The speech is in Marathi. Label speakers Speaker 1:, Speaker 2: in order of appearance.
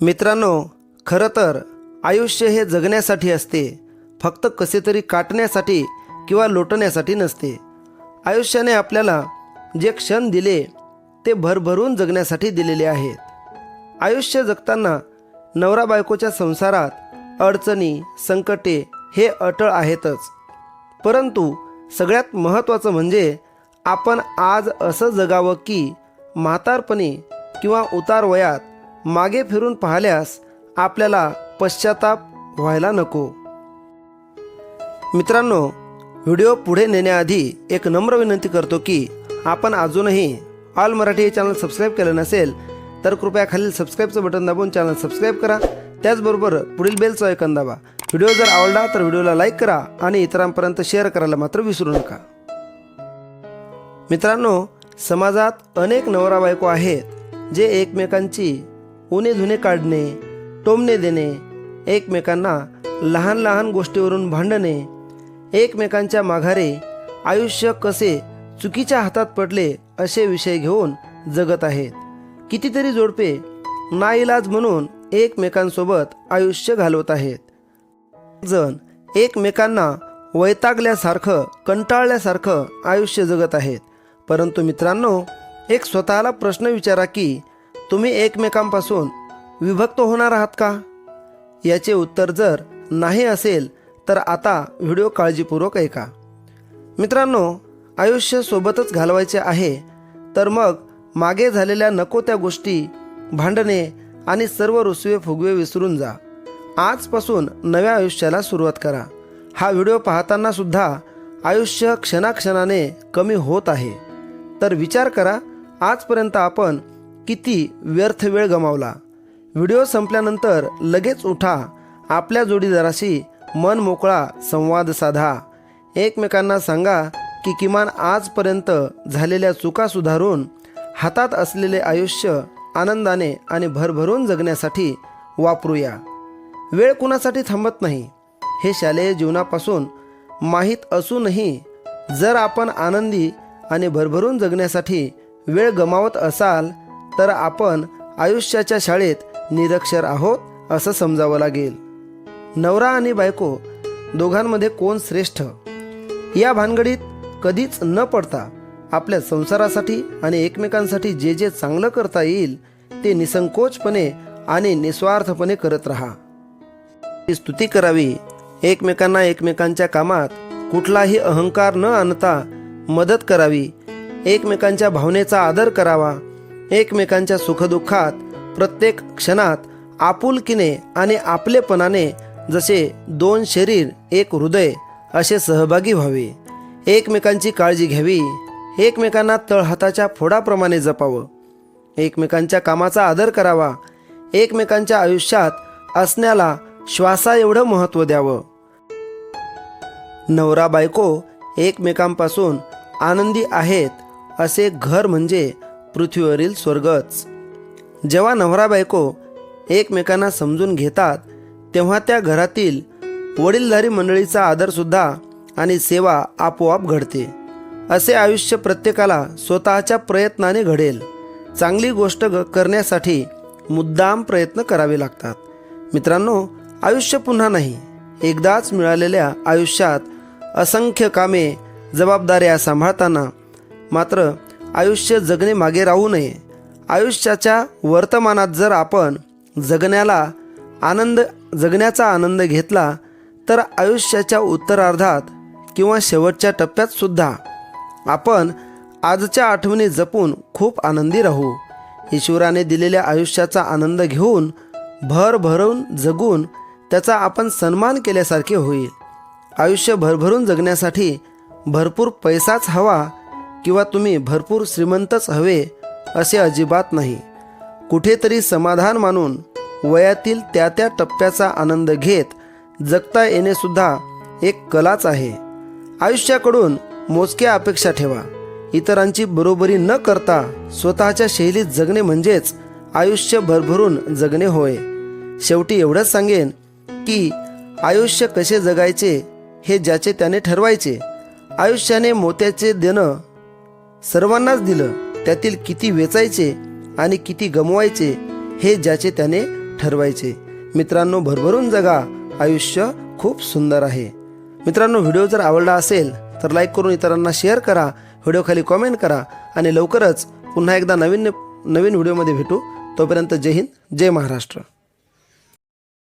Speaker 1: मित्रांनो खरं तर आयुष्य हे जगण्यासाठी असते. फक्त कसे तरी काटण्यासाठी किंवा लोटण्यासाठी नसते. आयुष्याने आपल्याला जे क्षण दिले ते भरभरून जगण्यासाठी दिलेले आहेत. आयुष्य जगताना नवरा बायकोच्या संसारात अडचणी संकटे हे अटळ आहेतच. परंतु सगळ्यात महत्त्वाचं म्हणजे आपण आज असं जगावं की म्हातारपणी किंवा उतार वयात मागे फिरून पाहिल्यास आपल्याला पश्चाताप व्हायला नको. मित्रांनो व्हिडिओ पुढे नेण्याआधी एक नम्र विनंती करतो की आपण अजूनही ऑल मराठी हे चॅनल सबस्क्राईब केलं नसेल तर कृपया खालील सबस्क्राईबचं बटन दाबून चॅनल सबस्क्राईब करा. त्याचबरोबर पुढील बेलचं ऐकन दाबा. व्हिडिओ जर आवडला तर व्हिडिओला लाईक करा आणि इतरांपर्यंत शेअर करायला मात्र विसरू नका. मित्रांनो समाजात अनेक नवरा बायको आहेत जे एकमेकांची उणे धुणे काढणे टोमणे देणे एकमेकांना लहान लहान गोष्टीवरून भांडणे एकमेकांच्या माघारे आयुष्य कसे चुकीच्या हातात पडले असे विषय घेऊन जगत आहेत. कितीतरी जोडपे नाईलाज म्हणून एकमेकांसोबत आयुष्य घालवत आहेत. जण एकमेकांना वैतागल्यासारखं कंटाळल्यासारखं आयुष्य जगत आहेत. परंतु मित्रांनो एक स्वतःला प्रश्न विचारा की तुम्ही एकमेकांपासून विभक्त होणार आहात का? याचे उत्तर जर नाही असेल तर आता व्हिडिओ काळजीपूर्वक ऐका. मित्रांनो आयुष्य सोबतच घालवायचे आहे तर मग मागे झालेल्या नको त्या गोष्टी भांडणे आणि सर्व रुसवे फुगवे विसरून जा. आजपासून नव्या आयुष्याला सुरुवात करा. हा व्हिडिओ पाहताना सुद्धा आयुष्य क्षणाक्षणाने कमी होत आहे. तर विचार करा आजपर्यंत आपण किती व्यर्थ वेळ गमावला. व्हिडिओ संपल्यानंतर लगेच उठा. आपल्या जोडीदाराशी मन मोकळा संवाद साधा. एकमेकांना सांगा की किमान आजपर्यंत झालेल्या चुका सुधारून हातात असलेले आयुष्य आनंदाने आणि भरभरून जगण्यासाठी वापरूया. वेळ कुणासाठी थांबत नाही? हे शालेय जीवनापासून माहीत असूनही जर आपण आनंदी आणि भरभरून जगण्यासाठी वेळ गमावत असाल तर आपण आयुष्याच्या शाळेत निरक्षर आहोत असं समजावं लागेल. नवरा आणि बायको दोघांमध्ये कोण श्रेष्ठ? या भानगडीत कधीच न पडता आपल्या संसारासाठी आणि एकमेकांसाठी जे जे चांगलं करता येईल ते निसंकोचपणे आणि निस्वार्थपणे करत राहा. स्तुती करावी. एकमेकांना एकमेकांच्या कामात कुठलाही अहंकार न आणता मदत करावी. एकमेकांच्या भावनेचा आदर करावा. एकमेकांच्या सुखदुःखात प्रत्येक क्षणात आपुलकीने आणि आपलेपणाने जसे दोन शरीर एक हृदय असे सहभागी व्हावे. एकमेकांची काळजी घ्यावी. एकमेकांना तळहाताच्या फोडाप्रमाणे जपावं. एकमेकांच्या कामाचा आदर करावा. एकमेकांच्या आयुष्यात असण्याला श्वासा एवढं महत्त्व द्यावं. नवरा बायको एकमेकांपासून आनंदी आहेत असे घर म्हणजे पृथ्वीवरील स्वर्गच. जेव्हा नवरा बायको एकमेकांना समजून घेतात तेव्हा त्या घरातील वडीलधारी मंडळीचा आदरसुद्धा आणि सेवा आपोआप घडते. असे आयुष्य प्रत्येकाला स्वतःच्या प्रयत्नाने घडेल. चांगली गोष्ट ग करण्यासाठी मुद्दाम प्रयत्न करावे लागतात. मित्रांनो आयुष्य पुन्हा नाही. एकदाच मिळालेल्या आयुष्यात असंख्य कामे जबाबदाऱ्या सांभाळताना मात्र आयुष्य जगणे मागे राहू नये. आयुष्याच्या वर्तमानात जर आपण जगण्याला आनंद जगण्याचा आनंद घेतला तर आयुष्याच्या उत्तरार्धात किंवा शेवटच्या टप्प्यातसुद्धा आपण आजच्या आठवणी जपून खूप आनंदी राहू. ईश्वराने दिलेल्या आयुष्याचा आनंद घेऊन भर भरून जगून त्याचा आपण सन्मान केल्यासारखे होईल. आयुष्य भरभरून जगण्यासाठी भरपूर पैसाच हवा किंवा तुम्ही भरपूर श्रीमंतच हवे असे अजिबात नाही. कुठेतरी समाधान मानून वयातील त्या त्या टप्प्याचा आनंद घेत जगता येणेसुद्धा एक कलाच आहे. आयुष्याकडून मोजक्या अपेक्षा ठेवा. इतरांची बरोबरी न करता स्वतःच्या शैलीत जगणे म्हणजेच आयुष्य भरभरून जगणे होय. शेवटी एवढंच सांगेन की आयुष्य कसे जगायचे हे ज्याचे त्याने ठरवायचे. आयुष्याने मोत्याचे देणं सर्वांनाच दिलं. त्यातील किती वेचायचे आणि किती गमवायचे हे ज्याचे त्याने ठरवायचे. मित्रांनो भरभरून जगा. आयुष्य खूप सुंदर आहे. मित्रांनो व्हिडिओ जर आवडला असेल तर लाईक करून इतरांना शेअर करा. व्हिडिओखाली कॉमेंट करा आणि लवकरच पुन्हा एकदा नवीन नवीन व्हिडिओमध्ये भेटू. तोपर्यंत जय हिंद जय महाराष्ट्र.